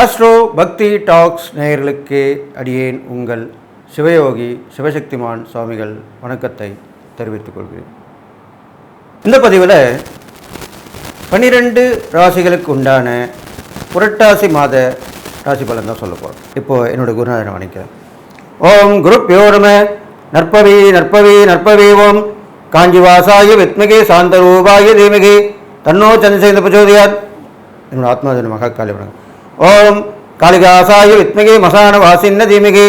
Astro பக்தி tax நேயர்களுக்கு அடியேன் உங்கள் சிவயோகி சிவசக்திமான் சுவாமிகள் வணக்கத்தை தெரிவித்துக் கொள்கிறேன். இந்த பதிவில் பன்னிரெண்டு ராசிகளுக்கு உண்டான புரட்டாசி மாத ராசி பலன் தான் சொல்ல போகிறோம் இப்போது என்னோடய குருநாதனை வணக்கிறேன் ஓம் குருப் யோரும நற்பவி நற்பவி நற்பவி ஓம். காஞ்சிவாசாய வித்மகி சாந்தரூபாய தீமகி. தன்னோ சந்திரசேந்த பிரச்சோதியார் என்னோட ஆத்மாதன மகாக்காலி வணக்கம். ஓம் காளிதாசாய வித்மகே மசான வாசின்ன தீமிகே.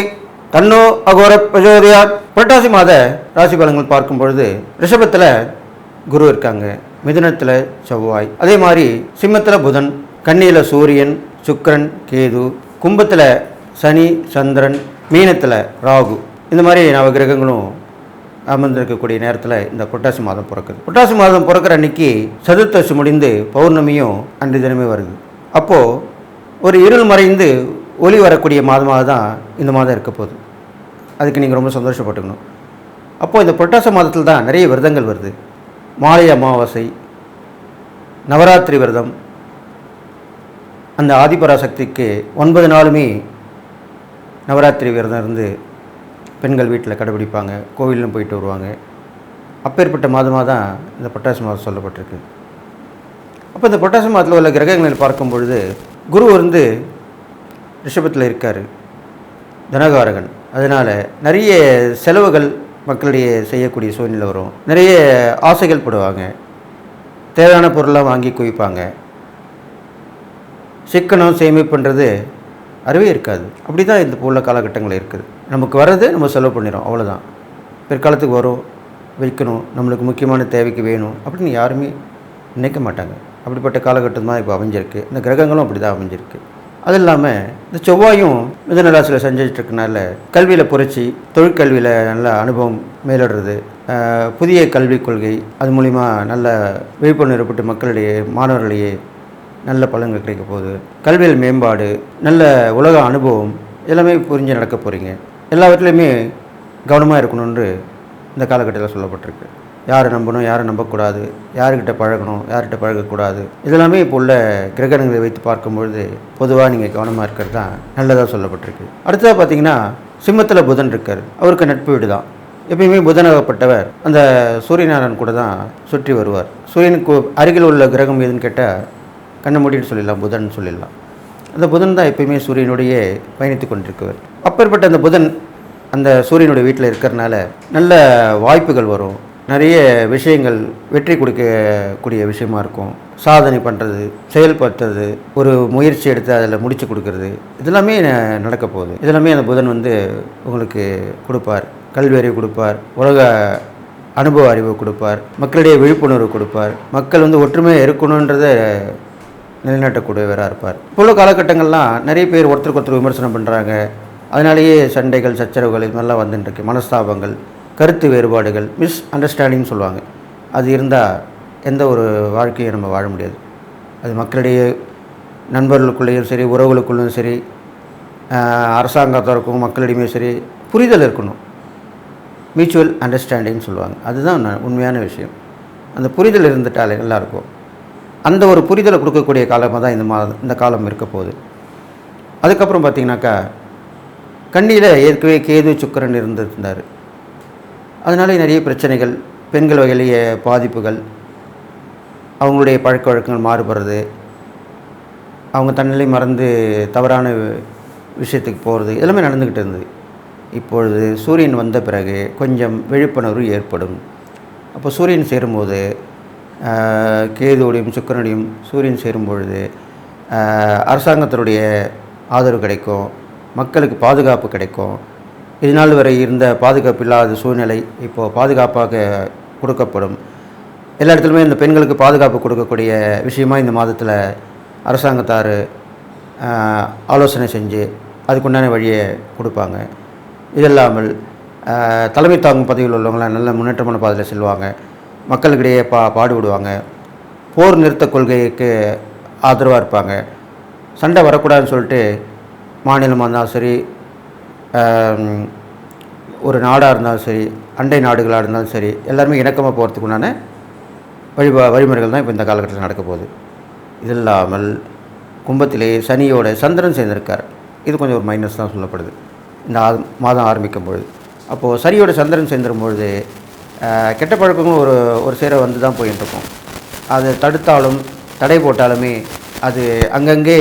தன்னோ அகோர பிரஜோதயா புரட்டாசி மாத ராசி பலன்கள் பார்க்கும் பொழுது ரிஷபத்தில் குரு இருக்காங்க. மிதுனத்தில் செவ்வாய். அதே மாதிரி சிம்மத்தில் புதன் கண்ணியில் சூரியன் சுக்கரன் கேது கும்பத்தில் சனி சந்திரன் மீனத்தில் ராகு. இந்த மாதிரி நவகிரகங்களும் அமர்ந்திருக்கக்கூடிய நேரத்தில் இந்த புரட்டாசி மாதம் பிறக்குது. புரட்டாசி மாதம் பிறக்கிற அன்னைக்கு சதுர்த்தசி முடிந்து பௌர்ணமியும் அன்று தினமே வருது. அப்போது ஒரு இருள் மறைந்து ஒளி வரக்கூடிய மாதமாக தான் இந்த மாதம் இருக்க போகுது. அதுக்கு நீங்கள் ரொம்ப சந்தோஷப்பட்டுக்கணும். அப்போது இந்த புரட்டாசி மாதத்தில் தான் நிறைய விரதங்கள் வருது. மாலை அமாவாசை நவராத்திரி விரதம் அந்த ஆதிபராசக்திக்கு ஒன்பது நாளுமே நவராத்திரி விரதம் இருந்து பெண்கள் வீட்டில் கடைபிடிப்பாங்க. கோவிலும் போயிட்டு வருவாங்க. அப்பேற்பட்ட மாதமாக தான் இந்த புரட்டாசி மாதம் சொல்லப்பட்டிருக்கு. அப்போ இந்த புரட்டாசி மாதத்தில் உள்ள கிரகங்களை பார்க்கும் பொழுது குரு வந்து ரிஷபத்தில் இருக்கார் தனகாரகன். அதனால் நிறைய செலவுகள் மக்களிடையே செய்யக்கூடிய சூழ்நிலை வரும். நிறைய ஆசைகள் படுவாங்க. தேவையான பொருளாக வாங்கி குவிப்பாங்க. சிக்கனம் சேமிப்புன்றது அறவே இருக்காது. அப்படி தான் இந்த உள்ள காலகட்டங்கள் இருக்குது. நமக்கு வர்றது நம்ம செலவு பண்ணிடும் அவ்வளோதான் பிற்காலத்துக்கு வரும் வைக்கணும் நம்மளுக்கு முக்கியமான தேவைக்கு வேணும் அப்படின்னு யாருமே நினைக்க மாட்டாங்க. அப்படிப்பட்ட காலகட்டம் தான் இப்போ அமைஞ்சிருக்கு. இந்த கிரகங்களும் அப்படி தான் அமைஞ்சிருக்கு. அது இல்லாமல் இந்த செவ்வாயும் மிதனராசியில் செஞ்சுட்டு இருக்கனால கல்வியில் புரட்சி தொழிற்கல்வியில் நல்ல அனுபவம் மேலிடுறது. புதிய கல்விக் கொள்கை அது மூலிமா நல்ல விழிப்புணர்வு ஏற்பட்டு மக்களிடையே மாணவர்களிடையே நல்ல பலன்கள் கிடைக்க போகுது. கல்வியில் மேம்பாடு நல்ல உலக அனுபவம் எல்லாமே புரிஞ்சு நடக்க போகிறீங்க எல்லாவற்றிலையுமே கவனமாக இருக்கணும்னு இந்த காலகட்டத்தில் சொல்லப்பட்டிருக்கு. யாரை நம்பணும் யாரை நம்பக்கூடாது யாருக்கிட்ட பழகணும் யார்கிட்ட பழகக்கூடாது. இதெல்லாமே இப்போ உள்ள கிரகணங்களை வைத்து பார்க்கும்பொழுது பொதுவாக நீங்கள் கவனமாக இருக்கிறது தான் நல்லதாக சொல்லப்பட்டிருக்கு. அடுத்ததாக பார்த்தீங்கன்னா சிம்மத்தில் புதன் இருக்கார். அவருக்கு நட்பு வீடு தான் எப்பயுமே புதனாகப்பட்டவர் அந்த சூரியநாராயணன் கூட தான் சுற்றி வருவார். சூரியனுக்கு அருகில் உள்ள கிரகம் எதுன்னு கேட்டால் கண்ணை மூடிட்டு சொல்லிடலாம் புதன் சொல்லிடலாம். அந்த புதன் தான் எப்பயுமே சூரியனுடைய பயணித்து கொண்டிருக்கவர். அப்பேற்பட்ட அந்த புதன் அந்த சூரியனுடைய வீட்டில் இருக்கிறனால நல்ல வாய்ப்புகள் வரும். நிறைய விஷயங்கள் வெற்றி கொடுக்கக்கூடிய விஷயமா இருக்கும். சாதனை பண்ணுறது செயல்படுத்துறது ஒரு முயற்சி எடுத்து அதில் முடிச்சு கொடுக்கறது இதெல்லாமே நடக்க போகுது. இதெல்லாமே அந்த புதன் வந்து உங்களுக்கு கொடுப்பார். கல்வி அறிவு கொடுப்பார் உலக அனுபவ அறிவு கொடுப்பார் மக்களிடையே விழிப்புணர்வு கொடுப்பார். மக்கள் வந்து ஒற்றுமையாக இருக்கணுன்றதை நிலைநாட்டக்கூடியவராக இருப்பார். இப்போ உள்ள காலகட்டங்கள்லாம் நிறைய பேர் ஒருத்தருக்கு ஒருத்தர் விமர்சனம் பண்ணுறாங்க அதனாலேயே சண்டைகள் சச்சரவுகள் இது மாதிரிலாம் வந்துட்டுருக்கு. மனஸ்தாபங்கள் கருத்து வேறுபாடுகள் மிஸ் அண்டர்ஸ்டாண்டிங்னு சொல்லுவாங்க. அது இருந்தால் எந்த ஒரு வாழ்க்கையும் நம்ம வாழ முடியாது. அது மக்களிடையே நண்பர்களுக்குள்ளேயும் சரி உறவுகளுக்குள்ளேயும் சரி அரசாங்கத்திற்கும் மக்களிடையுமே சரி புரிதல் இருக்கணும். மியூச்சுவல் அண்டர்ஸ்டாண்டிங்னு சொல்லுவாங்க. அதுதான் உண்மையான விஷயம். அந்த புரிதல் இருந்துட்டாலே நல்லாயிருக்கும். அந்த ஒரு புரிதலை கொடுக்கக்கூடிய காலமாக தான் இந்த மாதம் இந்த காலம் இருக்க போகுது. அதுக்கப்புறம் பார்த்தீங்கன்னாக்கா கண்ணியில் ஏற்கனவே கேது சுக்கரன் இருந்திருந்தார். அதனால நிறைய பிரச்சனைகள் பெண்கள் வகையிலேயே பாதிப்புகள் அவங்களுடைய பழக்க வழக்கங்கள் மாறுபடுறது அவங்க தன்னிலை மறந்து தவறான விஷயத்துக்கு போகிறது எல்லாமே நடந்துக்கிட்டு இருந்தது. இப்பொழுது சூரியன் வந்த பிறகு கொஞ்சம் விழிப்புணர்வு ஏற்படும். அப்போ சூரியன் சேரும்போது கேதுவோடையும் சுக்கரனுடையும் சூரியன் சேரும் பொழுது அரசாங்கத்தினுடைய ஆதரவு கிடைக்கும் மக்களுக்கு பாதுகாப்பு கிடைக்கும் இதனால் வரை இருந்த பாதுகாப்பு இல்லாத சூழ்நிலை இப்போது பாதுகாப்பாக கொடுக்கப்படும். எல்லா இடத்துலையுமே இந்த பெண்களுக்கு பாதுகாப்பு கொடுக்கக்கூடிய விஷயமா இந்த மாதத்தில் அரசாங்கத்தார் ஆலோசனை செஞ்சு அதுக்குண்டான வழியை கொடுப்பாங்க. இது இல்லாமல் தலைமை தாங்கும் பதவியில் உள்ளவங்களாம் நல்ல முன்னேற்றமான பாதையில் செல்வாங்க. மக்களுக்கிடையே பா பாடுபடுவாங்க. போர் நிறுத்த கொள்கைக்கு ஆதரவாக இருப்பாங்க. சண்டை வரக்கூடாதுன்னு சொல்லிட்டு மாநிலமாக இருந்தாலும் சரி ஒரு நாடாக இருந்தாலும் சரி அண்டை நாடுகளாக இருந்தாலும் சரி எல்லாருமே இணக்கமாக போகிறதுக்கு உண்டான வழி வழிமுறைகள் தான் இப்போ இந்த காலகட்டத்தில் நடக்க போகுது. இது இல்லாமல் கும்பத்திலே சனியோட சந்திரன் சேர்ந்திருக்கார். இது கொஞ்சம் ஒரு மைனஸ் தான் சொல்லப்படுது. இந்த மாதம் ஆரம்பிக்கும் பொழுது. அப்போது சனியோட சந்திரன் சேர்ந்துடும் பொழுது கெட்ட பழக்கங்களும் ஒரு ஒரு சேர வந்து தான் போயின்னு இருக்கும் அதை தடுத்தாலும் தடை போட்டாலுமே அது அங்கங்கே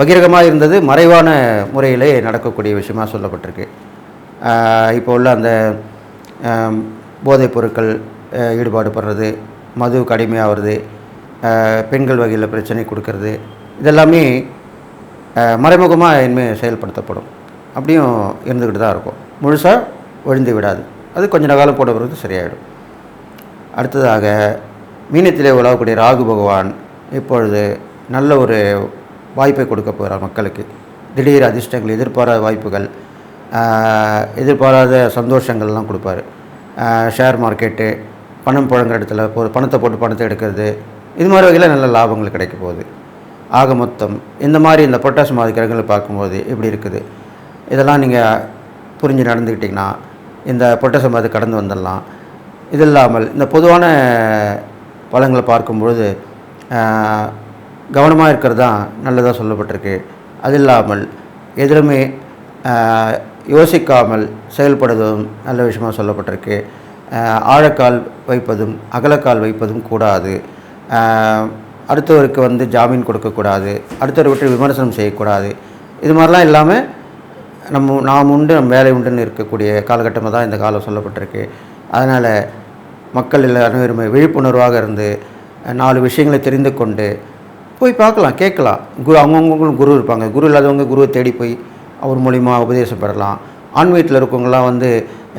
பகிரகமாக இருந்தது. மறைவான முறையிலே நடக்கக்கூடிய விஷயமா சொல்லப்பட்டிருக்கு. இப்போ உள்ள அந்த போதைப் பொருட்கள் ஈடுபாடு படுறது மது கடுமையாகிறது பெண்கள் வகையில் பிரச்சனை கொடுக்கறது இதெல்லாமே மறைமுகமாக இனிமேல் செயல்படுத்தப்படும். அப்படியும் இருந்துக்கிட்டு தான் இருக்கும். முழுசாக ஒழிந்து விடாது. அது கொஞ்ச காலம் போட பிறகு சரியாயிடும். அடுத்ததாக மீனத்திலே உலகக்கூடிய ராகு பகவான் இப்பொழுது நல்ல ஒரு வாய்ப்பை கொடுக்க போகிறார் மக்களுக்கு. திடீர் அதிர்ஷ்டங்கள் எதிர்பாராத வாய்ப்புகள் எதிர்பாராத சந்தோஷங்கள்லாம் கொடுப்பாரு. ஷேர் மார்க்கெட்டு பணம் புழங்குற இடத்துல போ பணத்தை போட்டு பணத்தை எடுக்கிறது இது மாதிரி வகையில் நல்ல லாபங்கள் கிடைக்க போகுது. ஆக மொத்தம் இந்த மாதிரி இந்த பொட்டாசு மாத கிரகங்களை பார்க்கும்போது எப்படி இருக்குது? இதெல்லாம் நீங்கள் புரிஞ்சு நடந்துக்கிட்டிங்கன்னா இந்த பொட்டாசு மாதத்தை கடந்து வந்துடலாம். இது இல்லாமல் இந்த பொதுவான பழங்களை பார்க்கும்பொழுது கவனமாக இருக்கிறது தான் நல்லதாக சொல்லப்பட்டிருக்கு. அது இல்லாமல் எதிலுமே யோசிக்காமல் செயல்படுவதும் நல்ல விஷயமாக சொல்லப்பட்டிருக்கு. ஆழக்கால் வைப்பதும் அகலக்கால் வைப்பதும் கூடாது. அடுத்தவருக்கு வந்து ஜாமீன் கொடுக்கக்கூடாது. அடுத்தவரை விட்டு விமர்சனம் செய்யக்கூடாது. இது மாதிரிலாம் இல்லாமல் நம்ம நாம் உண்டு நம்ம வேலை உண்டுன்னு இருக்கக்கூடிய காலகட்டமாக தான் இந்த காலம் சொல்லப்பட்டிருக்கு. அதனால் மக்கள் எல்லாருமே விழிப்புணர்வாக இருந்து நாலு விஷயங்களை தெரிந்து கொண்டு போய் பார்க்கலாம் கேட்கலாம். குரு அவங்கவுங்களும் குரு இருப்பாங்க. குரு இல்லாதவங்க குருவை தேடி போய் அவர் மூலிமா உபதேசம் பெறலாம். ஆன்மீகத்தில் இருக்கவங்களாம் வந்து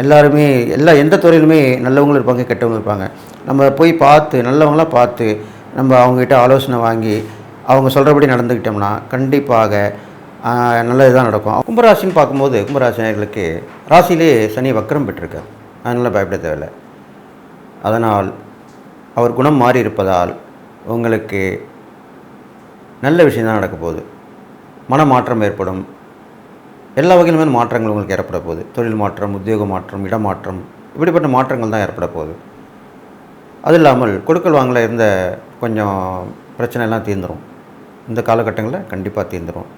எல்லாருமே எல்லா எந்த துறையிலுமே நல்லவங்களும் இருப்பாங்க கெட்டவங்களும் இருப்பாங்க. நம்ம போய் பார்த்து நல்லவங்களாம் பார்த்து நம்ம அவங்ககிட்ட ஆலோசனை வாங்கி அவங்க சொல்கிறபடி நடந்துக்கிட்டோம்னா கண்டிப்பாக நல்ல நல்லது தான் நடக்கும். கும்பராசின்னு பார்க்கும்போது கும்பராசினர்களுக்கு ராசியிலே சனி வக்கரம் பெற்றிருக்கார். அதனால் பயப்பட தேவையில்லை. அதனால் அவர் குணம் மாறி இருப்பதால் உங்களுக்கு நல்ல விஷயம் தான் நடக்க போகுது. மன மாற்றம் ஏற்படும். எல்லா வகையிலுமே மாற்றங்கள் உங்களுக்கு ஏற்பட போகுது. தொழில் மாற்றம் உத்தியோக மாற்றம் இடமாற்றம் இப்படிப்பட்ட மாற்றங்கள் தான் ஏற்பட போகுது. அது இல்லாமல் கொடுக்கல் வாங்கல இருந்த கொஞ்சம் பிரச்சனையெல்லாம் தீர்ந்துடும் இந்த காலகட்டங்களில் கண்டிப்பாக தீர்ந்துடும்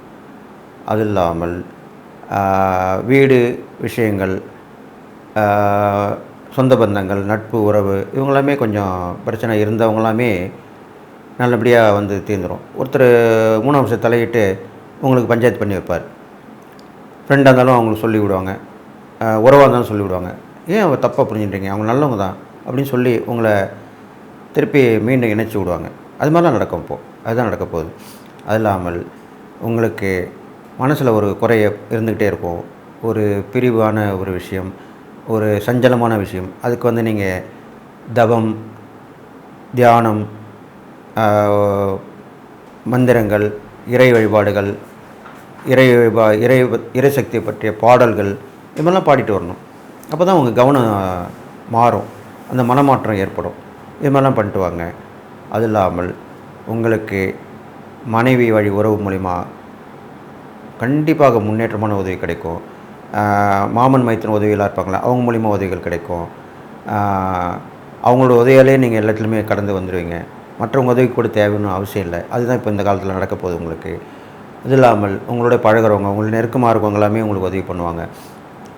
அது இல்லாமல் வீடு விஷயங்கள் சொந்த பந்தங்கள் நட்பு உறவு இவங்களாமே கொஞ்சம் பிரச்சனை இருந்தவங்களாமே நல்லபடியாக வந்து தீர்ந்துடும் ஒருத்தர் மூணாம் வருஷம் தலையிட்டு உங்களுக்கு பஞ்சாயத்து பண்ணி வைப்பார். ஃப்ரெண்டாக இருந்தாலும் அவங்களுக்கு சொல்லி விடுவாங்க. உறவாக இருந்தாலும் சொல்லி விடுவாங்க. ஏன் அவங்க தப்பாக புரிஞ்சுட்டீங்க அவங்க நல்லவங்க தான் அப்படின்னு சொல்லி உங்களை திருப்பி மீண்டும் இணைச்சி விடுவாங்க. அது மாதிரிலாம் நடக்கும் இப்போது அதுதான் நடக்க போகுது. அது இல்லாமல் உங்களுக்கு மனசில் ஒரு குறைய இருந்துக்கிட்டே இருக்கும். ஒரு பிரிவான ஒரு விஷயம் ஒரு சஞ்சலமான விஷயம். அதுக்கு வந்து நீங்கள் தவம் தியானம் மந்திரங்கள் இறை வழிபாடுகள் இறை வழிபா இறை இறைசக்தியை பற்றிய பாடல்கள் இது மாதிரிலாம் பாடிட்டு வரணும். அப்போ தான் உங்கள் கவனம் மாறும். அந்த மனமாற்றம் ஏற்படும். இது மாதிரிலாம் பண்ணிட்டு வாங்க. அது இல்லாமல் உங்களுக்கு மனைவி வழி உறவு மூலிமா கண்டிப்பாக முன்னேற்றமான உதவி கிடைக்கும். மாமன் மைத்தின உதவியெல்லாம் இருப்பாங்களா? அவங்க மூலிமா உதவிகள் கிடைக்கும். அவங்களோட உதவியாலே நீங்கள் எல்லாத்துலேயுமே கடந்து வந்துடுவீங்க மற்றவங்க உதவி கூட தேவைன்னு அவசியம் இல்லை. அதுதான் இப்போ இந்த காலத்தில் நடக்க போகுது உங்களுக்கு. இது இல்லாமல் உங்களோட பழகுறவங்க உங்களுக்கு நெருக்கமாக இருக்கவங்க எல்லாமே உங்களுக்கு உதவி பண்ணுவாங்க.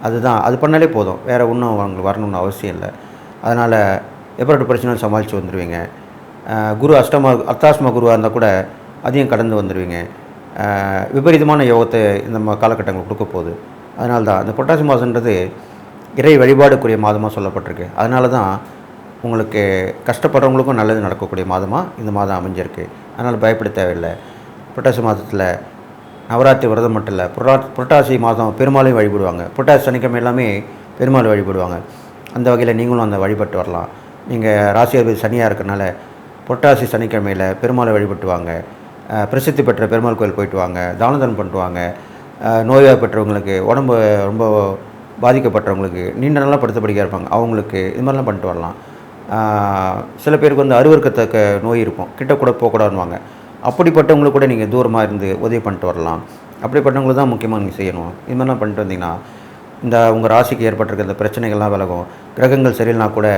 அதுதான் அது பண்ணாலே போதும். வேறு ஒன்றும் அவங்களுக்கு வரணும்னு அவசியம் இல்லை. அதனால் எப்படிப்பட்ட பிரச்சனை சமாளித்து வந்துடுவீங்க குரு அஷ்டமா அர்த்தாஷ்டம குருவாக இருந்தால் கூட அதையும் கடந்து வந்துடுவீங்க விபரீதமான யோகத்தை இந்த காலகட்டங்கள் கொடுக்க போகுது. அதனால தான் இந்த புரட்டாசி மாதன்றது இறை வழிபாடுக்குரிய மாதமாக சொல்லப்பட்டிருக்கு. அதனால தான் உங்களுக்கு கஷ்டப்படுறவங்களுக்கும் நல்லது நடக்கக்கூடிய மாதமாக இந்த மாதம் அமைஞ்சிருக்கு. அதனால் பயப்பட தேவையில்லை. புரட்டாசி மாதத்தில் நவராத்திரி விரதம் மட்டும் இல்லை. புரா புரட்டாசி மாதம் பெருமாளையும் வழிபடுவாங்க. புரட்டாசி சனிக்கிழமை எல்லாமே பெருமாள் வழிபடுவாங்க. அந்த வகையில் நீங்களும் அந்த வழிபட்டு வரலாம். நீங்கள் ராசி சனியாக இருக்கனால புரட்டாசி சனிக்கிழமையில் பெருமாளை வழிபட்டு வாங்க. பிரசித்தி பெற்ற பெருமாள் கோயில் போயிட்டு வாங்க. தான தர்மம் பண்ணிட்டு வாங்க. அஹ், பெற்றவங்களுக்கு உடம்பு ரொம்ப பாதிக்கப்பட்டவங்களுக்கு நீண்ட நாளாக படுத்த படிக்க இருப்பாங்க அவங்களுக்கு இது மாதிரிலாம் பண்ணிட்டு வரலாம். சில பேருக்கு வந்து அருவருக்கத்தக்க நோய் இருக்கும். கிட்ட கூட போகக்கூடாதுவாங்க அப்படிப்பட்டவங்களுக்கு கூட நீங்கள் தூரமாக இருந்து உதவி பண்ணிட்டு வரலாம். அப்படிப்பட்டவங்களுக்கு தான் முக்கியமாக நீங்கள் செய்யணும். இது மாதிரிலாம் பண்ணிட்டு வந்தீங்கன்னா இந்த உங்கள் ராசிக்கு ஏற்பட்டிருக்க இந்த பிரச்சனைகள்லாம் விலகும். கிரகங்கள் சரியில்லைனா கூட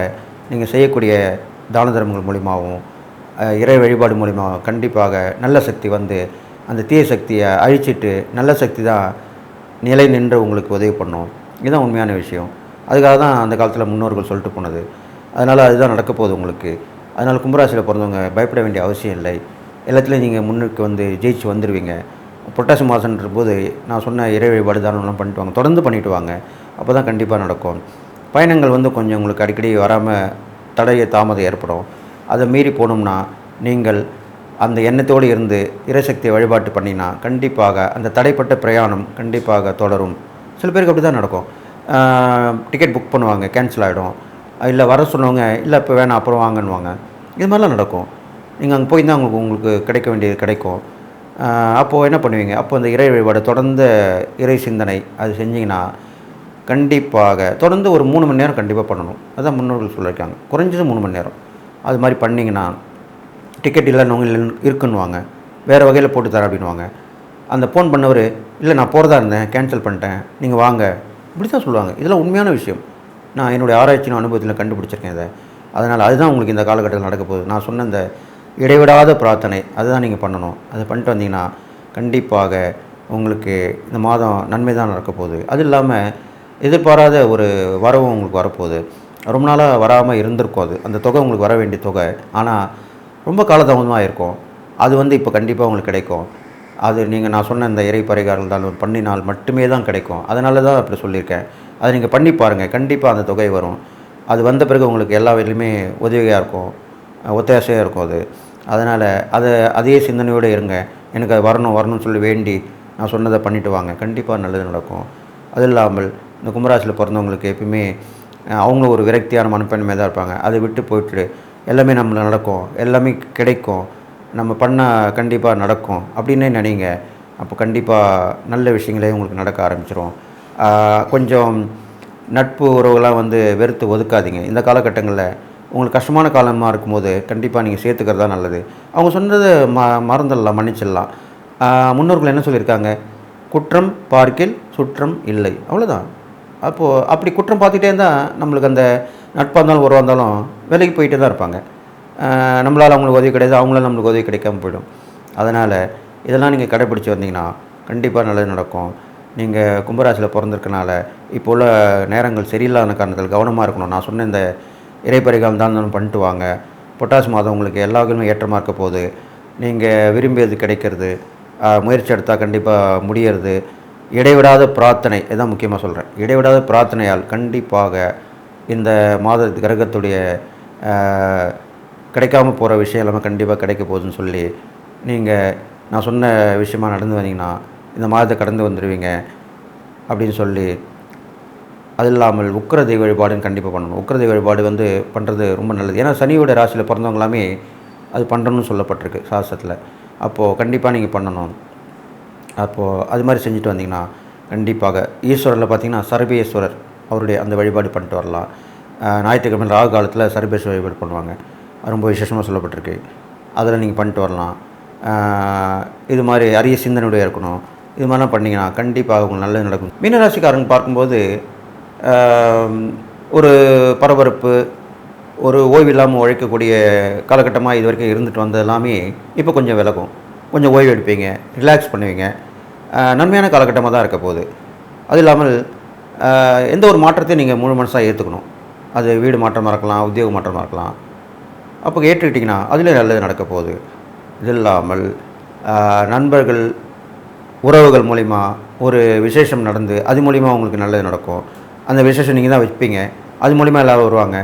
நீங்கள் செய்யக்கூடிய தான தர்மங்கள் மூலிமாவும் இறை வழிபாடு மூலிமா கண்டிப்பாக நல்ல சக்தி வந்து அந்த தீய சக்தியை அழிச்சிட்டு நல்ல சக்தி தான் நிலை நின்று உங்களுக்கு உதவி பண்ணும். இதுதான் உண்மையான விஷயம். அதுக்காக தான் அந்த காலத்தில் முன்னோர்கள் சொல்லிட்டு போனது. அதனால் அதுதான் நடக்க போகுது உங்களுக்கு. அதனால் கும்பராசியில் பிறந்தவங்க பயப்பட வேண்டிய அவசியம் இல்லை. எல்லாத்துலேயும் நீங்கள் முன்னுக்கு வந்து ஜெயிச்சு வந்துடுவீங்க புரட்டாசி மாதன்ற போது நான் சொன்ன இறை வழிபாடு தானம்லாம் பண்ணிட்டு வாங்க. தொடர்ந்து பண்ணிட்டு வாங்க. அப்போ தான் கண்டிப்பாக நடக்கும். பயணங்கள் வந்து கொஞ்சம் உங்களுக்கு அடிக்கடி வராமல் தடைய தாமதம் ஏற்படும். அதை மீறி போனோம்னா நீங்கள் அந்த எண்ணத்தோடு இருந்து இறைசக்தியை வழிபாட்டு பண்ணினா கண்டிப்பாக அந்த தடைப்பட்ட பிரயாணம் கண்டிப்பாக தொடரும். சில பேருக்கு அப்படி தான் நடக்கும் டிக்கெட் புக் பண்ணுவாங்க கேன்சல் ஆகிடும் இல்லை வர சொன்னவங்க இல்லை இப்போ வேணாம் அப்புறம் வாங்கன்னுவாங்க. இது மாதிரிலாம் நடக்கும். நீங்கள் அங்கே போய் தான் உங்களுக்கு உங்களுக்கு கிடைக்க வேண்டியது கிடைக்கும். அப்போது என்ன பண்ணுவீங்க? அப்போ அந்த இறை வழிபாடு தொடர்ந்த இறை சிந்தனை அது செஞ்சிங்கன்னா கண்டிப்பாக தொடர்ந்து ஒரு மூணு மணி நேரம் கண்டிப்பாக பண்ணணும். அதான் முன்னோர்கள் சொல்லியிருக்காங்க. குறைஞ்சது மூணு மணி நேரம். அது மாதிரி பண்ணிங்கன்னா டிக்கெட் இல்லைன்னு இருக்குன்னுவாங்க. வேறு வகையில் போட்டு தரேன் அப்படின்னுவாங்க. அந்த ஃபோன் பண்ணவர் இல்லை நான் போகிறதா இருந்தேன் கேன்சல் பண்ணிட்டேன் நீங்கள் வாங்க. இப்படி தான் சொல்லுவாங்க. இதெல்லாம் உண்மையான விஷயம். நான் என்னுடைய ஆராய்ச்சியின் அனுபவத்தில் கண்டுபிடிச்சிருக்கேன் இதை. அதனால் அதுதான் உங்களுக்கு இந்த காலகட்டத்தில் நடக்க போகுது. நான் சொன்ன இந்த இடைவிடாத பிரார்த்தனை அதுதான் நீங்கள் பண்ணணும். அதை பண்ணிட்டு வந்தீங்கன்னா கண்டிப்பாக உங்களுக்கு இந்த மாதம் நன்மை தான் நடக்க போகுது. அது இல்லாமல் எதிர்பாராத ஒரு வரவும் உங்களுக்கு வரப்போகுது. ரொம்ப நாளாக வராமல் இருந்திருக்கும் அது. அந்த தொகை உங்களுக்கு வர வேண்டிய தொகை. ஆனால் ரொம்ப காலதாமதமாக இருக்கும். அது வந்து இப்போ கண்டிப்பாக உங்களுக்கு கிடைக்கும். அது நீங்கள் நான் சொன்ன இந்த இறை பரிகாரம் தான் பண்ணினால் மட்டுமே தான் கிடைக்கும். அதனால தான் அப்படி சொல்லியிருக்கேன். அதை நீங்கள் பண்ணி பாருங்கள். கண்டிப்பாக அந்த தொகை வரும். அது வந்த பிறகு உங்களுக்கு எல்லா வேலையுமே உதவியாக இருக்கும். ஒத்தாசையாக இருக்கும் அது. அதனால் அதை அதே சிந்தனையோடு இருங்க. எனக்கு அது வரணும் வரணும்னு சொல்லி வேண்டி நான் சொன்னதை பண்ணிட்டு வாங்க. கண்டிப்பாக நல்லது நடக்கும். அது இல்லாமல் இந்த கும்பராசியில் பிறந்தவங்களுக்கு எப்பயுமே அவங்களும் ஒரு விரக்தியான மனப்பெண்மையாக தான் இருப்பாங்க. அதை விட்டு போயிட்டு எல்லாமே நம்மள நடக்கும். எல்லாமே கிடைக்கும். நம்ம பண்ணால் கண்டிப்பாக நடக்கும். அப்படின்னே நினைங்க. அப்போ கண்டிப்பாக நல்ல விஷயங்களே உங்களுக்கு நடக்க ஆரம்பிச்சிடும் கொஞ்சம் நட்பு உறவுகளாம் வந்து வெறுத்து ஒதுக்காதீங்க. இந்த காலகட்டங்களில் உங்களுக்கு கஷ்டமான காலமாக இருக்கும்போது கண்டிப்பாக நீங்கள் சேர்த்துக்கிறது தான் நல்லது. அவங்க சொன்னதை ம மறந்துடலாம் மன்னிச்சிடலாம். முன்னோர்கள் என்ன சொல்லியிருக்காங்க? குற்றம் பார்க்கில் சுற்றம் இல்லை. அவ்வளோதான் அப்போது அப்படி குற்றம் பார்த்துக்கிட்டே இருந்தால் நம்மளுக்கு அந்த நட்பாக இருந்தாலும் உறவாக இருந்தாலும் வேலைக்கு போயிட்டே தான் இருப்பாங்க. நம்மளால் அவங்களுக்கு உதவி கிடையாது அவங்களால் நம்மளுக்கு உதவி கிடைக்காம போயிடும். அதனால் இதெல்லாம் நீங்கள் கடைப்பிடிச்சு வந்தீங்கன்னா கண்டிப்பாக நல்லது நடக்கும். நீங்கள் கும்பராசியில் பிறந்திருக்கனால இப்போ உள்ள நேரங்கள் சரியில்லாத காரணத்தில் கவனமாக இருக்கணும். நான் சொன்ன இந்த இறைப்பறிகாலம் தான் பண்ணிட்டு வாங்க. பொட்டாசி மாதம் உங்களுக்கு எல்லா வகையிலுமே ஏற்றமாக இருக்க போகுது. நீங்கள் விரும்பியது கிடைக்கிறது. முயற்சி எடுத்தால் கண்டிப்பாக முடியறது. இடைவிடாத பிரார்த்தனை இதான் முக்கியமாக சொல்கிறேன் இடைவிடாத பிரார்த்தனையால் கண்டிப்பாக இந்த மாத கிரகத்துடைய கிடைக்காம போகிற விஷயம் எல்லாமே கண்டிப்பாக கிடைக்க போகுதுன்னு சொல்லி நீங்கள் நான் சொன்ன விஷயமா நடந்து வந்தீங்கன்னா இந்த மாதத்தை கடந்து வந்துடுவீங்க அப்படின்னு சொல்லி அது இல்லாமல் உக்கிர தெய்வ வழிபாடுன்னு கண்டிப்பாக பண்ணணும். உக்கிர தெய்வ வழிபாடு வந்து பண்ணுறது ரொம்ப நல்லது. ஏன்னா சனியோட ராசியில் பிறந்தவங்க எல்லாமே அது பண்ணுறணும்னு சொல்லப்பட்டிருக்கு சாஸ்திரத்தில். அப்போது கண்டிப்பாக நீங்கள் பண்ணணும். அப்போது அது மாதிரி செஞ்சுட்டு வந்தீங்கன்னா கண்டிப்பாக ஈஸ்வரில் பார்த்தீங்கன்னா சர்வேஸ்வரர் அவருடைய அந்த வழிபாடு பண்ணிட்டு வரலாம். ஞாயிற்றுக்கிழமை ராகு காலத்தில் சர்வேஸ்வரர் வழிபாடு பண்ணுவாங்க. ரொம்ப விசேஷமாக சொல்லப்பட்டிருக்கு. அதில் நீங்கள் பண்ணிட்டு வரலாம். இது மாதிரி அரிய சிந்தனையுடைய இருக்கணும். இது மாதிரிலாம் பண்ணிங்கன்னா கண்டிப்பாக உங்களுக்கு நல்லது நடக்கும். மீனராசிக்காரன் பார்க்கும்போது ஒரு பரபரப்பு ஒரு ஓய்வு இல்லாமல் உழைக்கக்கூடிய காலகட்டமாக இது வரைக்கும் இருந்துட்டு வந்தது எல்லாமே இப்போ கொஞ்சம் விலகும். கொஞ்சம் ஓய்வு எடுப்பீங்க ரிலாக்ஸ் பண்ணுவீங்க. நன்மையான காலகட்டமாக தான் இருக்க போகுது. அது இல்லாமல் எந்த ஒரு மாற்றத்தையும் நீங்கள் முழு மனசாக ஏற்றுக்கணும். அது வீடு மாற்றமாக இருக்கலாம் உத்தியோக மாற்றமாக இருக்கலாம். அப்போ ஏற்றுக்கிட்டிங்கன்னா அதில் நல்லது நடக்க போகுது. இது இல்லாமல் நண்பர்கள் உறவுகள் மூலிமா ஒரு விசேஷம் நடந்து அது மூலிமா உங்களுக்கு நல்லது நடக்கும். அந்த விசேஷம் நீங்கள் தான் வைப்பீங்க. அது மூலிமா எல்லோரும் வருவாங்க.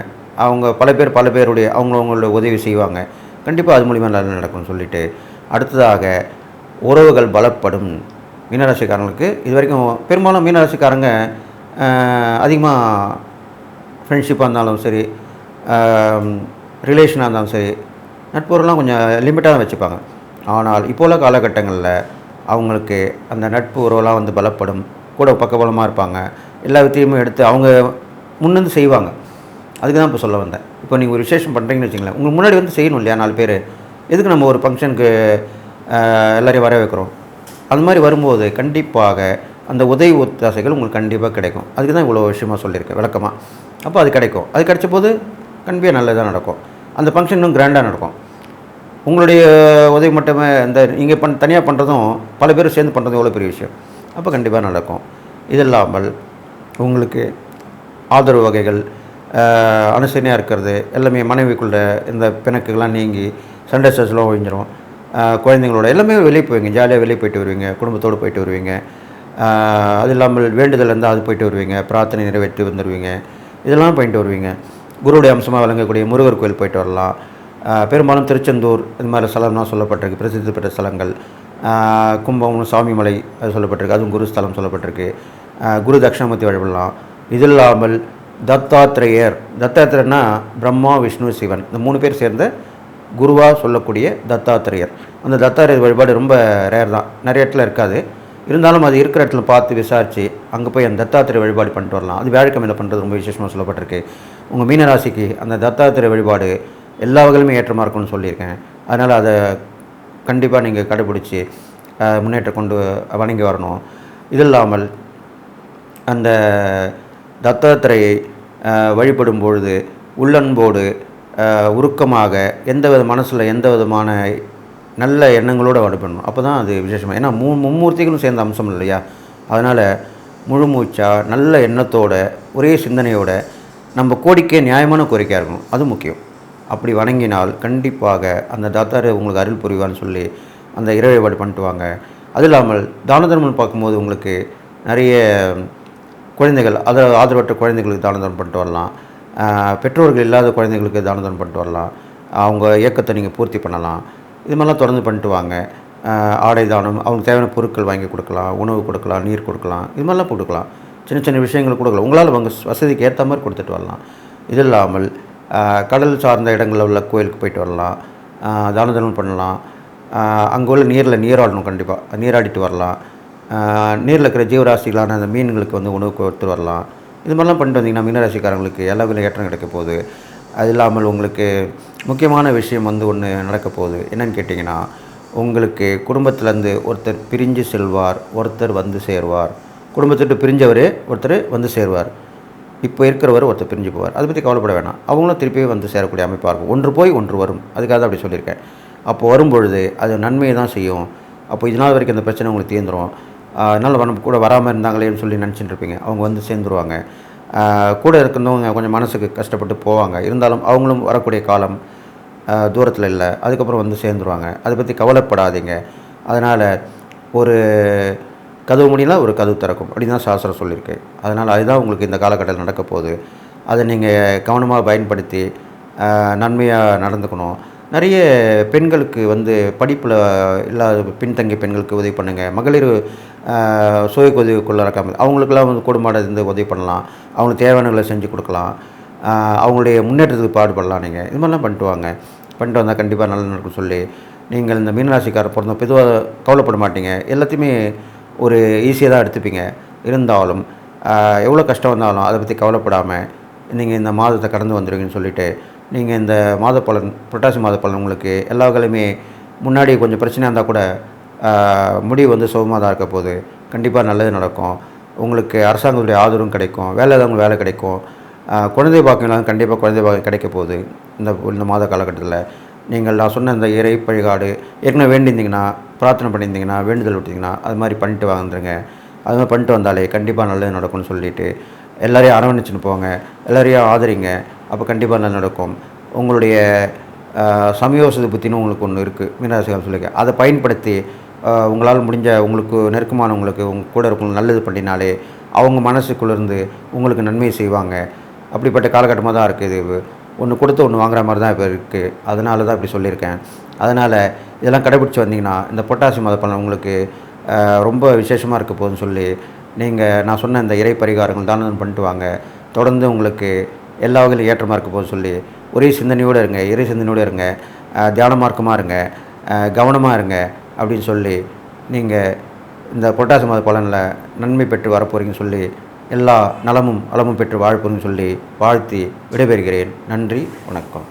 அவங்க பல பேர் பல பேருடைய அவங்களவங்களோட உதவி செய்வாங்க. கண்டிப்பாக அது மூலிமா நல்லது நடக்கும்னு சொல்லிட்டு. அடுத்ததாக உறவுகள் பலப்படும். மீனராசிக்காரங்களுக்கு இது வரைக்கும் பெரும்பாலும் மீனராசிக்காரங்க அதிகமாக ஃப்ரெண்ட்ஷிப்பாக இருந்தாலும் சரி ரிலேஷனாக இருந்தாலும் சரி நட்புறவுலாம் கொஞ்சம் லிமிட்டாக தான் வச்சுப்பாங்க. ஆனால் இப்போ உள்ள காலகட்டங்களில் அவங்களுக்கு அந்த நட்பு உறவெல்லாம் வந்து பலப்படும். கூட பக்கபலமாக இருப்பாங்க. எல்லா வித்தையுமே எடுத்து அவங்க முன்னிருந்து செய்வாங்க. அதுக்கு தான் இப்போ சொல்ல வந்தேன். இப்போ நீங்கள் ஒரு விசேஷம் பண்ணுறீங்கன்னு வச்சுங்களேன் உங்களுக்கு முன்னாடி வந்து செய்யணும் இல்லையா நாலு பேர்? எதுக்கு நம்ம ஒரு ஃபங்க்ஷனுக்கு எல்லாரையும் வர வைக்கிறோம்? அது மாதிரி வரும்போது கண்டிப்பாக அந்த உதவி ஒத்தாசைகள் உங்களுக்கு கண்டிப்பாக கிடைக்கும். அதுக்கு தான் இவ்வளோ விஷயமா சொல்லியிருக்கேன். விளக்கமாக அப்போ அது கிடைக்கும். அது கிடைச்ச போது கண்டிப்பாக நல்லதாக நடக்கும். அந்த ஃபங்க்ஷன் இன்னும் கிராண்டாக நடக்கும். உங்களுடைய உதவி மட்டுமே இந்த நீங்கள் பண் தனியாக பண்ணுறதும் பல பேர் சேர்ந்து பண்ணுறதும் எவ்வளோ பெரிய விஷயம். அப்போ கண்டிப்பாக நடக்கும். இது இல்லாமல் உங்களுக்கு ஆதரவு வகைகள் அனுசரணையாக இருக்கிறது எல்லாமே மனைவிக்குள்ள இந்த பிணக்குகள்லாம் நீங்கி சண்டை ஸ்ட்ரெஸ்லாம் ஒழிஞ்சிரும். குழந்தைங்களோட எல்லாமே வெளியே போவீங்க ஜாலியாக வெளியே போயிட்டு வருவீங்க குடும்பத்தோடு போயிட்டு வருவீங்க. அது இல்லாமல் வேண்டுதல் இருந்தால் அது போயிட்டு வருவீங்க பிரார்த்தனை நிறைவேற்றி வந்துடுவீங்க இதெல்லாம் போயிட்டு வருவீங்க. குருவுடைய அம்சமாக விளங்கக்கூடிய முருகர் கோயில் போயிட்டு வரலாம். பெரும்பாலும் திருச்செந்தூர் இது மாதிரி ஸ்தலம்லாம் சொல்லப்பட்டிருக்கு. பிரசித்தி பெற்ற ஸ்தலங்கள். ஆஹ், கும்பகோணம் சாமிமலை அது சொல்லப்பட்டிருக்கு. அதுவும் குரு ஸ்தலம் சொல்லப்பட்டிருக்கு. குரு தட்சிணாமூர்த்தி வழிபடலாம். இது இல்லாமல் தத்தாத்திரேயர். தத்தாத்திரேயர்னா பிரம்மா விஷ்ணு சிவன். இந்த மூணு பேர் சேர்ந்த குருவாக சொல்லக்கூடிய தத்தாத்திரேயர். அந்த தத்தாத்திரேயர் வழிபாடு ரொம்ப ரேர் தான். நிறைய இடத்துல இருக்காது. இருந்தாலும் அது இருக்கிற இடத்துல பார்த்து விசாரித்து அங்கே போய் அந்த தத்தாத்திரை வழிபாடு பண்ணிட்டு வரலாம். அது வியாழக்கிழமையில் பண்ணுறது ரொம்ப விசேஷமாக சொல்லப்பட்டிருக்கு. உங்கள் மீனராசிக்கு அந்த தத்தாத்திரை வழிபாடு எல்லா வகையிலுமே ஏற்றமாக இருக்கும்னு சொல்லியிருக்கேன். அதனால் அதை கண்டிப்பாக நீங்கள் கடைபிடிச்சி முன்னேற்றம் கொண்டு வணங்கி வரணும். இது இல்லாமல் அந்த தத்தாத்திரையை வழிபடும் பொழுது உள்ளன்போடு உருக்கமாக எந்த வித மனசில் எந்த விதமான நல்ல எண்ணங்களோடு வழிபடணும். அப்போ தான் அது விசேஷமாக ஏன்னா மூ மும்மூர்த்திகளும் சேர்ந்த அம்சம் இல்லையா? அதனால் முழு மூச்சாக நல்ல எண்ணத்தோட ஒரே சிந்தனையோட நம்ம கோரிக்கை நியாயமான கோரிக்கையாக இருக்கணும். அது முக்கியம். அப்படி வணங்கினால் கண்டிப்பாக அந்த தாத்தார் உங்களுக்கு அருள் புரிவான்னு சொல்லி அந்த இறை வழிபாடு பண்ணிட்டு வாங்க. அது இல்லாமல் தான தர்மம் பார்க்கும்போது உங்களுக்கு நிறைய குழந்தைகள் அதாவது ஆதரவற்ற குழந்தைகளுக்கு தான தர்மம் பண்ணிட்டு வரலாம். பெற்றோர்கள் இல்லாத குழந்தைங்களுக்கு தான தர்மம் பண்ணிட்டு வரலாம். அவங்க இயக்கத்தை நீங்கள் பூர்த்தி பண்ணலாம். இது மாதிரிலாம் தொடர்ந்து பண்ணிட்டு வாங்க. ஆடை தானம் அவங்களுக்கு தேவையான பொருட்கள் வாங்கி கொடுக்கலாம் உணவு கொடுக்கலாம் நீர் கொடுக்கலாம் இது மாதிரிலாம் கொடுக்கலாம் சின்ன சின்ன விஷயங்கள் கொடுக்கலாம் உங்களால் உங்கள் வசதிக்கு ஏற்ற மாதிரி கொடுத்துட்டு வரலாம். இது இல்லாமல் கடல் சார்ந்த இடங்களில் உள்ள கோயிலுக்கு போயிட்டு வரலாம். தான தர்மம் பண்ணலாம். அங்கே உள்ள நீரில் நீராடணும் கண்டிப்பாக நீராடிட்டு வரலாம். நீரில் இருக்கிற ஜீவராசிகளான அந்த மீன்களுக்கு வந்து உணவு கொடுத்து வரலாம். இது மாதிரிலாம் பண்ணிட்டு வந்தீங்கன்னா மீனராசிக்காரங்களுக்கு எல்லா விலை ஏற்றம் கிடைக்க போகுது. அது இல்லாமல் உங்களுக்கு முக்கியமான விஷயம் வந்து ஒன்று நடக்க போகுது. என்னன்னு கேட்டிங்கன்னா உங்களுக்கு குடும்பத்திலேருந்து ஒருத்தர் பிரிஞ்சு செல்வார் ஒருத்தர் வந்து சேருவார். குடும்பத்திட்டு பிரிஞ்சவர் ஒருத்தர் வந்து சேருவார். இப்போ இருக்கிறவர் ஒருத்தர் பிரிஞ்சு போவார். அதை பற்றி கவலைப்பட வேணாம். அவங்களும் திருப்பி வந்து சேரக்கூடிய அமைப்பாக இருக்கும். ஒன்று போய் ஒன்று வரும். அதுக்காக தான் அப்படி சொல்லியிருக்கேன். அப்போ வரும்பொழுது அது நன்மையை தான் செய்யும். அப்போ இது நாள் வரைக்கும் அந்த பிரச்சனை உங்களுக்கு தீர்ந்துடும் அதனால் நம்ம கூட வராமல் இருந்தாங்களேன்னு சொல்லி நினச்சிட்டு இருப்பீங்க. அவங்க வந்து சேர்ந்துருவாங்க. கூட இருக்கிறவங்க கொஞ்சம் மனசுக்கு கஷ்டப்பட்டு போவாங்க. இருந்தாலும் அவங்களும் வரக்கூடிய காலம் தூரத்தில் இல்லை. அதுக்கப்புறம் வந்து சேர்ந்துருவாங்க. அதை பற்றி கவலைப்படாதீங்க. அதனால் ஒரு கதவு முடியல ஒரு கதவு திறக்கும். அப்படின்னு தான் சாஸ்திரம் சொல்லியிருக்கு. அதனால் அதுதான் உங்களுக்கு இந்த காலகட்டத்தில் நடக்க போகுது. அதை நீங்கள் கவனமாக பயன்படுத்தி நன்மையாக நடந்துக்கணும். நிறைய பெண்களுக்கு வந்து படிப்பில் இல்லாத பின்தங்கிய பெண்களுக்கு உதவி பண்ணுங்கள் மகளிர் சுய உதவிக்குள்ள இருக்காமல் அவங்களுக்கெல்லாம் வந்து குடும்பம் இருந்து உதவி பண்ணலாம். அவங்களுக்கு தேவையானங்களை செஞ்சு கொடுக்கலாம். அவங்களுடைய முன்னேற்றத்துக்கு பாடுபடலாம் நீங்கள் இது மாதிரிலாம் பண்ணிட்டு வாங்க. பண்ணிட்டு வந்தால் கண்டிப்பாக நல்ல நடக்கும் சொல்லி. நீங்கள் இந்த மீனராசிக்கார பிறந்த பொதுவாக கவலைப்பட மாட்டீங்க. எல்லாத்தையுமே ஒரு ஈஸியாக தான் எடுத்துப்பீங்க. இருந்தாலும் எவ்வளோ கஷ்டம் வந்தாலும் அதை பற்றி கவலைப்படாமல் நீங்கள் இந்த மாதத்தை கடந்து வந்துடுவீங்கன்னு சொல்லிட்டு நீங்கள் இந்த மாத பலன் புரட்டாசி மாத பலன் உங்களுக்கு எல்லா வகையிலுமே முன்னாடி கொஞ்சம் பிரச்சனையாக இருந்தால் கூட முடிவு வந்து சுகமாக தான் இருக்க போகுது. கண்டிப்பாக நல்லது நடக்கும். உங்களுக்கு அரசாங்கத்துடைய ஆதரவும் கிடைக்கும். வேலை இல்லாதவங்களுக்கு வேலை கிடைக்கும். குழந்தை பாக்கியம் கண்டிப்பாக குழந்தை பாக்கியம் கிடைக்க போகுது. இந்த இந்த மாத காலகட்டத்தில். நீங்கள் நான் சொன்ன இந்த இறை வழிகாடு ஏற்கனவே வேண்டியிருந்தீங்கன்னா பிரார்த்தனை பண்ணியிருந்தீங்கன்னா வேண்டுதல் விட்டீங்கன்னா அது மாதிரி பண்ணிட்டு வாங்கிருங்க அது மாதிரி பண்ணிட்டு வந்தாலே கண்டிப்பாக நல்லது நடக்கும்னு சொல்லிட்டு எல்லாரையும் அரவணைச்சுன்னு போங்க. எல்லாரையும் ஆதரிங்க. அப்போ கண்டிப்பாக நல்லது நடக்கும். உங்களுடைய ஆஹ், சமயோசித புத்தின்னு உங்களுக்கு ஒன்று இருக்குது மீனராசிகள் சொல்லியிருக்கேன் அதை பயன்படுத்தி உங்களால் முடிஞ்ச உங்களுக்கு நெருக்கமானவங்களுக்கு உங்கள் கூட இருக்கவங்களுக்கு நல்லது பண்ணினாலே அவங்க மனசுக்குள்ளேருந்து உங்களுக்கு நன்மை செய்வாங்க. அப்படிப்பட்ட காலகட்டமாக தான் இருக்குது இது. ஒன்று கொடுத்து ஒன்று வாங்குற மாதிரி தான் இப்போ இருக்குது அதனால தான் இப்படி சொல்லியிருக்கேன். அதனால் இதெல்லாம் கடைபிடிச்சி வந்தீங்கன்னா இந்த பொட்டாசியம் மாத பலன் உங்களுக்கு ரொம்ப விசேஷமாக இருக்க போகுதுன்னு சொல்லி நீங்கள் நான் சொன்ன இந்த இறை பரிகாரங்கள் தானம் பண்ணிட்டு வாங்க. தொடர்ந்து உங்களுக்கு எல்லா வகையிலும் ஏற்றமாக இருக்க போகுதுன்னு சொல்லி ஒரே சிந்தனையோடு இருங்க இறை சிந்தனையோடு இருங்க தியான மார்க்கமாக இருங்க கவனமாக இருங்க அப்படின்னு சொல்லி நீங்கள் இந்த பொட்டாசி மாத பலனில் நன்மை பெற்று வரப்போகிறீங்கன்னு சொல்லி எல்லா நலமும் அலமும் பெற்று வாழ்ப்புன்னு சொல்லி வாழ்த்தி விடைபெறுகிறேன். நன்றி வணக்கம்.